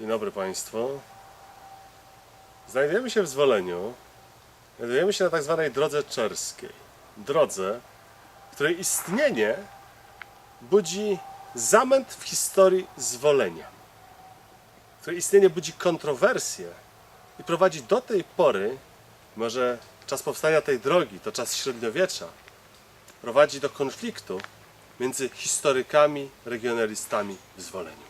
Dzień dobry Państwu. Znajdujemy się w Zwoleniu. Znajdujemy się na tak zwanej drodze czerskiej. Drodze, której istnienie budzi zamęt w historii Zwolenia. Której istnienie budzi kontrowersje i prowadzi do tej pory, może czas powstania tej drogi, to czas średniowiecza, prowadzi do konfliktu między historykami, regionalistami w Zwoleniu.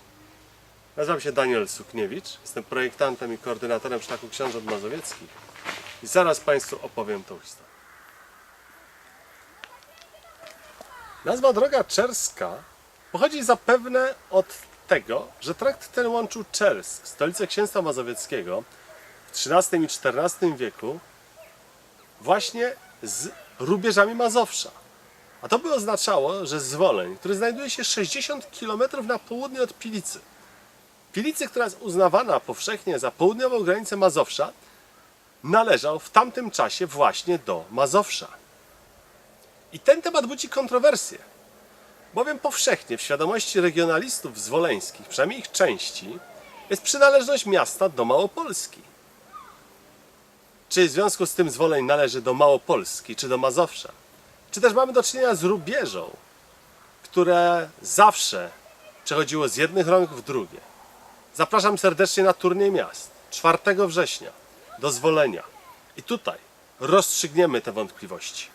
Nazywam się Daniel Sukniewicz, jestem projektantem i koordynatorem Szlaku Książąt Mazowieckich i zaraz Państwu opowiem tą historię. Nazwa Droga Czerska pochodzi zapewne od tego, że trakt ten łączył Czersk, stolicę Księstwa Mazowieckiego w XIII i XIV wieku właśnie z rubieżami Mazowsza. A to by oznaczało, że Zwoleń, który znajduje się 60 km na południe od Pilicy, Pilicy, która jest uznawana powszechnie za południową granicę Mazowsza, należał w tamtym czasie właśnie do Mazowsza. I ten temat budzi kontrowersje, bowiem powszechnie w świadomości regionalistów zwoleńskich, przynajmniej ich części, jest przynależność miasta do Małopolski. Czy w związku z tym Zwoleń należy do Małopolski, czy do Mazowsza? Czy też mamy do czynienia z rubieżą, które zawsze przechodziło z jednych rąk w drugie? Zapraszam serdecznie na turniej miast 4 września do Zwolenia. I tutaj rozstrzygniemy te wątpliwości.